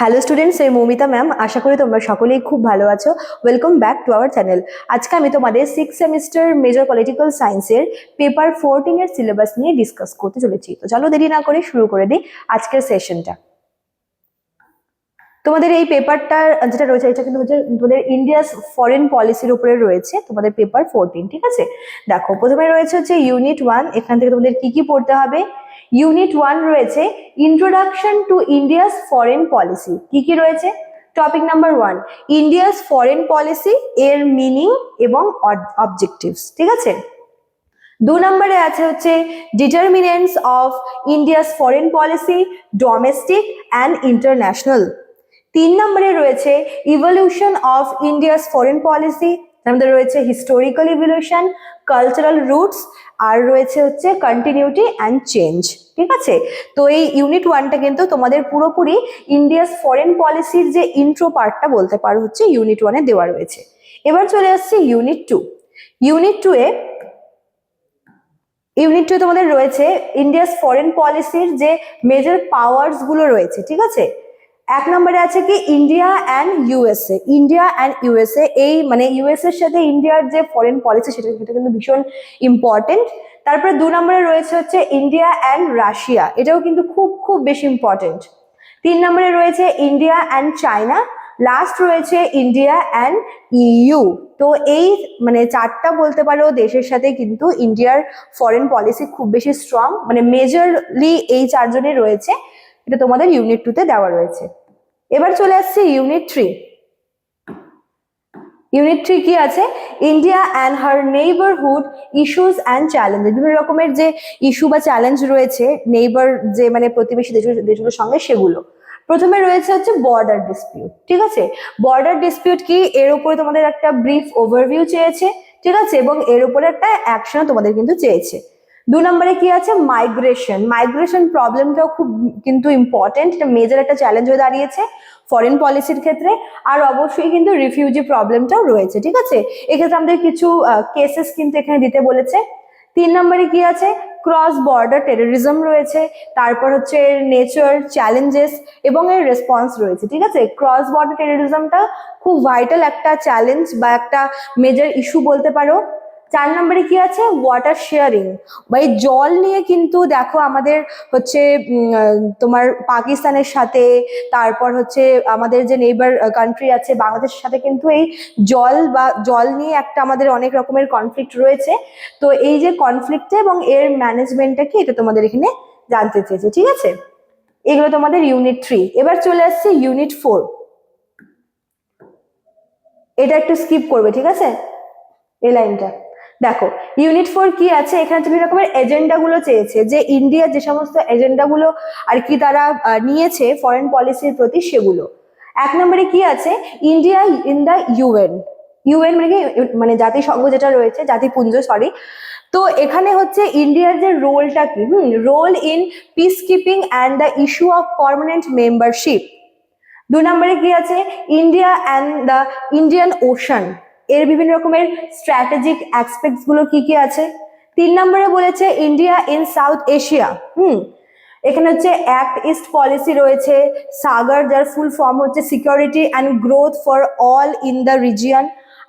Hello students এই Moumita ma'am আশা করি তোমরা সকলেই খুব ভালো আছো। Welcome back to our channel আজকে আমি তোমাদের সিক্স সেমিস্টার মেজর পলিটিক্যাল সায়েন্সের পেপার ফোরটিনের সিলেবাস নিয়ে ডিসকাস করতে চলেছি। তো চলো দেরি না করে শুরু করে দিই আজকের সেশনটা তোমাদের এই পেপারটা যেটা রয়েছে, এটা কিন্তু হচ্ছে তোমাদের ইন্ডিয়াস ফরেন পলিসির উপরে রয়েছে, তোমাদের পেপার ফোরটিন ঠিক আছে? দেখো, প্রথমে রয়েছে হচ্ছে ইউনিট ওয়ান এখান থেকে তোমাদের কি কি পড়তে হবে? ইউনিট ওয়ান রয়েছে introduction to India's foreign policy কি কি রয়েছে? Topic number one India's foreign policy এর মিনিং এবং অবজেক্টিভস ঠিক আছে? দু নম্বরে আছে হচ্ছে determinants of India's foreign policy domestic and international তিন নম্বরে রয়েছে evolution of India's foreign policy তার মধ্যে রয়েছে হিস্টোরিক্যাল ইভলিউশন কালচারাল রুটস আর রয়েছে হচ্ছে কন্টিনিউটি অ্যান্ড চেঞ্জ ঠিক আছে? তো এই ইউনিট ওয়ানটা কিন্তু তোমাদের পুরোপুরি ইন্ডিয়াস ফরেন পলিসির যে ইন্ট্রো পার্টটা বলতে পারো হচ্ছে ইউনিট ওয়ানে দেওয়া রয়েছে। এবার চলে আসছে ইউনিট টু ইউনিট টু এ ইউনিট টু তোমাদের রয়েছে ইন্ডিয়াস ফরেন পলিসির যে মেজর পাওয়ার্সগুলো রয়েছে, ঠিক আছে? এক নম্বরে আছে কি India and USA India and USA এই মানে ইউএসএ এর সাথে ইন্ডিয়ার যে ফরেন পলিসি সেটা সেটা কিন্তু ভীষণ ইম্পর্টেন্ট তারপরে দু নম্বরে রয়েছে হচ্ছে ইন্ডিয়া অ্যান্ড রাশিয়া এটাও কিন্তু খুব খুব বেশি ইম্পর্টেন্ট তিন নম্বরে রয়েছে ইন্ডিয়া অ্যান্ড চায়না লাস্ট রয়েছে ইন্ডিয়া অ্যান্ড ইউ তো এই মানে চারটা বলতে পারো দেশের সাথে কিন্তু ইন্ডিয়ার ফরেন পলিসি খুব বেশি স্ট্রং মানে মেজরলি এই চারজনই রয়েছে। এটা তোমাদের ইউনিট টুতে দেওয়া রয়েছে। এবার চলে আসছে ইউনিট থ্রি ইউনিট থ্রি কি আছে? India and her neighbourhood issues and challenge বিভিন্ন রকমের যে ইস্যু বা চ্যালেঞ্জ রয়েছে নেইবার যে মানে প্রতিবেশী দেশগুলো দেশগুলোর সঙ্গে সেগুলো। প্রথমে রয়েছে হচ্ছে বর্ডার ডিসপিউট ঠিক আছে? বর্ডার ডিসপিউট কি? এর উপরে তোমাদের একটা ব্রিফ ওভারভিউ চেয়েছে, ঠিক আছে? এবং এর উপরে একটা অ্যাকশন তোমাদের কিন্তু চেয়েছে। দু নম্বরে কি আছে? মাইগ্রেশন মাইগ্রেশন প্রবলেমটাও খুব কিন্তু ইম্পর্টেন্ট এটা মেজর একটা চ্যালেঞ্জ হয়ে দাঁড়িয়েছে ফরেন পলিসির ক্ষেত্রে, আর অবশ্যই কিন্তু রিফিউজি প্রবলেমটাও রয়েছে, ঠিক আছে? এক্ষেত্রে আমাদের কিছু কেসেস কিন্তু এখানে দিতে বলেছে। তিন নম্বরে কি আছে? ক্রস বর্ডার টেরোরিজম রয়েছে, তারপর হচ্ছে নেচার চ্যালেঞ্জেস এবং এর রেসপন্স রয়েছে, ঠিক আছে? ক্রস বর্ডার টেরোরিজমটা খুব ভাইটাল একটা চ্যালেঞ্জ বা একটা মেজর ইস্যু বলতে পারো। চার নম্বরে কি আছে? ওয়াটার শেয়ারিং বা এই জল নিয়ে কিন্তু দেখো আমাদের হচ্ছে তোমার পাকিস্তানের সাথে, তারপর হচ্ছে আমাদের যে নেইবার কান্ট্রি আছে, বাংলাদেশের সাথে কিন্তু এই জল বা জল নিয়ে একটা আমাদের অনেক রকমের কনফ্লিক্ট রয়েছে। তো এই যে কনফ্লিক্টটা এবং এর ম্যানেজমেন্টটা কি, এটা তোমাদের এখানে জানতে চেয়েছে, ঠিক আছে? এগুলো তোমাদের ইউনিট থ্রি এবার চলে আসছে ইউনিট ফোর এটা একটু স্কিপ করবে, ঠিক আছে? এই লাইনটা দেখো ইউনিট ফোর কি আছে? এখানে বিভিন্ন রকমের এজেন্ডা গুলো চেয়েছে যে ইন্ডিয়ার যে সমস্ত এজেন্ডা গুলো আর কি তারা নিয়েছে ফরেন পলিসির প্রতি সেগুলো। এক নম্বরে কি আছে? India in the UN UN মানে কি? মানে জাতিসংঘ যেটা রয়েছে, জাতিপুঞ্জ সরি তো এখানে হচ্ছে ইন্ডিয়ার যে রোলটা কি? হুম role in peace keeping and the issue of permanent membership দু নম্বরে কি আছে? India and the Indian ocean এর বিভিন্ন রকমের স্ট্র্যাটেজিক অ্যাসপেক্টসগুলো কি কি আছে? তিন নম্বরে বলেছে India in South Asia hmm, এখানে হচ্ছে অ্যাক্ট ইস্ট পলিসি রয়েছে। সাগর যার ফুল ফর্ম হচ্ছে security and growth for all in the region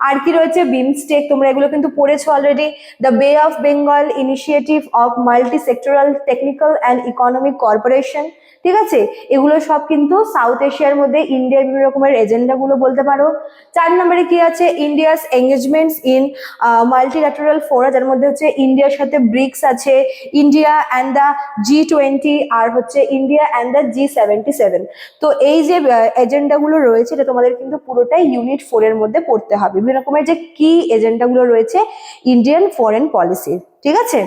আর কি রয়েছে? বিমস্টেক তোমরা এগুলো কিন্তু পড়েছো already the bay of Bengal initiative of multi sectoral technical and economic corporation ঠিক আছে? এগুলো সব কিন্তু সাউথ এশিয়ার মধ্যে ইন্ডিয়ার বিভিন্ন রকমের এজেন্ডা গুলো বলতে পারো। চার নম্বরে কি আছে? India's engagements in multilateral fora যার মধ্যে হচ্ছে ইন্ডিয়ার সাথে ব্রিক্স আছে India and the G twenty আর হচ্ছে India and the G seventy seven তো এই যে এজেন্ডা গুলো রয়েছে, এটা তোমাদের কিন্তু পুরোটাই ইউনিট ফোর এর মধ্যে পড়তে হবে। বিভিন্ন রকমের যে কি এজেন্ডা গুলো রয়েছে ইন্ডিয়ান ফরেন পলিসি ঠিক আছে?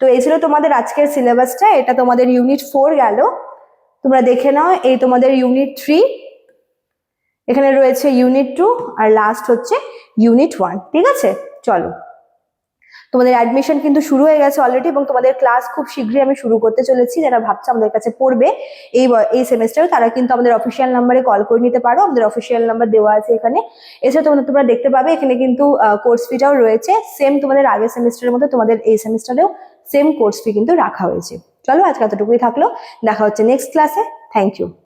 তো এই ছিল তোমাদের আজকের সিলেবাসটা এটা তোমাদের ইউনিট ফোর গেল। তোমরা দেখে নাও, এই তোমাদের ইউনিট থ্রি এখানে রয়েছে ইউনিট টু আর লাস্ট হচ্ছে ইউনিট ওয়ান ঠিক আছে? চলো। তোমাদের অ্যাডমিশন কিন্তু শুরু হয়ে গেছে অলরেডি এবং তোমাদের ক্লাস খুব শীঘ্রই আমি শুরু করতে চলেছি। যারা ভাবছে আমাদের কাছে পড়বে এই এই সেমেস্টারে তারা কিন্তু আমাদের অফিসিয়াল নাম্বারে কল করে নিতে পারো। আমাদের অফিসিয়াল নাম্বার দেওয়া আছে এখানে। এছাড়া তোমাদের তোমরা দেখতে পাবে এখানে কিন্তু কোর্স ফিটাও রয়েছে। সেম তোমাদের আগের সেমিস্টারের মধ্যে তোমাদের এই সেমিস্টারেও সেম কোর্স ফি কিন্তু রাখা হয়েছে। চলো আজকে এতটুকুই থাকল। দেখা হচ্ছে নেক্সট ক্লাসে থ্যাংক ইউ